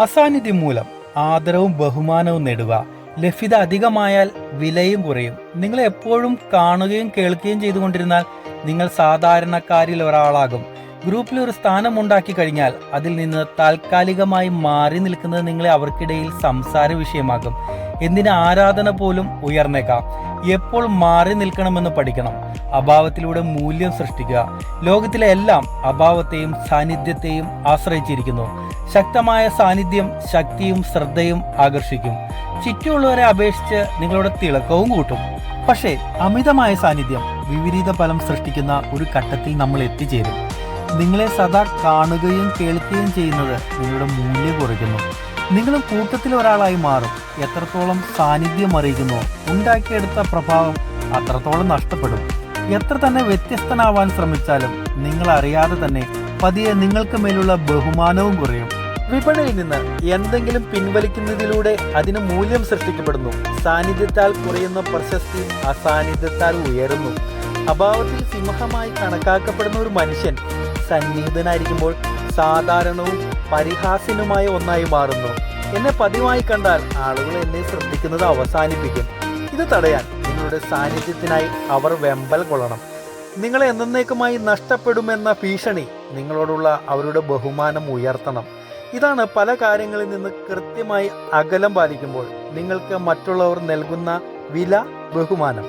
അസാന്നിധ്യം മൂലം ആദരവും ബഹുമാനവും നേടുക. ലഭ്യത അധികമായാൽ വിലയും കുറയും. നിങ്ങൾ എപ്പോഴും കാണുകയും കേൾക്കുകയും ചെയ്തുകൊണ്ടിരുന്നാൽ നിങ്ങൾ സാധാരണക്കാരിൽ ഒരാളാകും. ഗ്രൂപ്പിൽ ഒരു സ്ഥാനം ഉണ്ടാക്കി കഴിഞ്ഞാൽ അതിൽ നിന്ന് താൽക്കാലികമായി മാറി നിൽക്കുന്നത് നിങ്ങളെ അവർക്കിടയിൽ സംസാര വിഷയമാകും എന്തിന് ആരാധന പോലും ഉയർന്നേക്കാം. എപ്പോൾ മാറി നിൽക്കണമെന്ന് പഠിക്കണം. അഭാവത്തിലൂടെ മൂല്യം സൃഷ്ടിക്കുക. ലോകത്തിലെ എല്ലാം അഭാവത്തെയും സാന്നിധ്യത്തെയും ആശ്രയിച്ചിരിക്കുന്നു. ശക്തമായ സാന്നിധ്യം ശക്തിയും ശ്രദ്ധയും ആകർഷിക്കും. ചുറ്റുമുള്ളവരെ അപേക്ഷിച്ച് നിങ്ങളുടെ തിളക്കവും കൂട്ടും. പക്ഷേ അമിതമായ സാന്നിധ്യം വിപരീത ഫലം സൃഷ്ടിക്കുന്ന ഒരു ഘട്ടത്തിൽ നമ്മൾ എത്തിച്ചേരും. നിങ്ങളെ സദാ കാണുകയും കേൾക്കുകയും ചെയ്യുന്നത് നിങ്ങളുടെ മൂല്യം കുറയ്ക്കുന്നു. നിങ്ങളും കൂട്ടത്തിൽ ഒരാളായി മാറും. എത്രത്തോളം സാന്നിധ്യം അറിയിക്കുന്നു ഉണ്ടാക്കിയെടുത്ത പ്രഭാവം അത്രത്തോളം നഷ്ടപ്പെടും. എത്ര തന്നെ വ്യത്യസ്തനാവാൻ ശ്രമിച്ചാലും നിങ്ങൾ അറിയാതെ തന്നെ പതിയെ നിങ്ങൾക്ക് മേലുള്ള ബഹുമാനവും കുറയും. വിപണിയിൽ നിന്ന് എന്തെങ്കിലും പിൻവലിക്കുന്നതിലൂടെ അതിന് മൂല്യം സൃഷ്ടിക്കപ്പെടുന്നു. സാന്നിധ്യത്താൽ കുറയുന്ന പ്രശസ്തി അസാന്നിധ്യത്താൽ ഉയരുന്നു. അഭാവത്തിൽ സിംഹമായി കണക്കാക്കപ്പെടുന്ന ഒരു മനുഷ്യൻ സന്നിഹിതനായിരിക്കുമ്പോൾ സാധാരണവും പരിഹാസ്യനുമായ ഒന്നായി മാറുന്നു. എന്നെ പതിവായി കണ്ടാൽ ആളുകൾ എന്നെ ശ്രദ്ധിക്കുന്നത് അവസാനിപ്പിക്കും. ഇത് തടയാൻ നിങ്ങളുടെ സാന്നിധ്യത്തിനായി അവർ വെമ്പൽ കൊള്ളണം. നിങ്ങൾ എന്നേക്കുമായി നഷ്ടപ്പെടുമെന്ന ഭീഷണി നിങ്ങളോടുള്ള അവരുടെ ബഹുമാനം ഉയർത്തണം. ഇതാണ് പല കാര്യങ്ങളിൽ നിന്ന് കൃത്യമായി അകലം പാലിക്കുമ്പോൾ നിങ്ങൾക്ക് മറ്റുള്ളവർ നൽകുന്ന വില ബഹുമാനം.